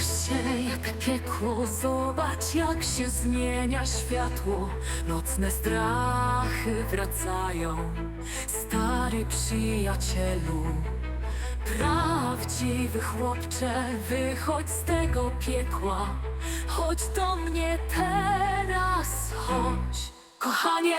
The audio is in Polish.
się jak piekło Zobacz jak się zmienia światło. Nocne strachy wracają Stary przyjacielu. Prawdziwy chłopcze, wychodź z tego piekła. Chodź do mnie teraz, chodź Kochanie,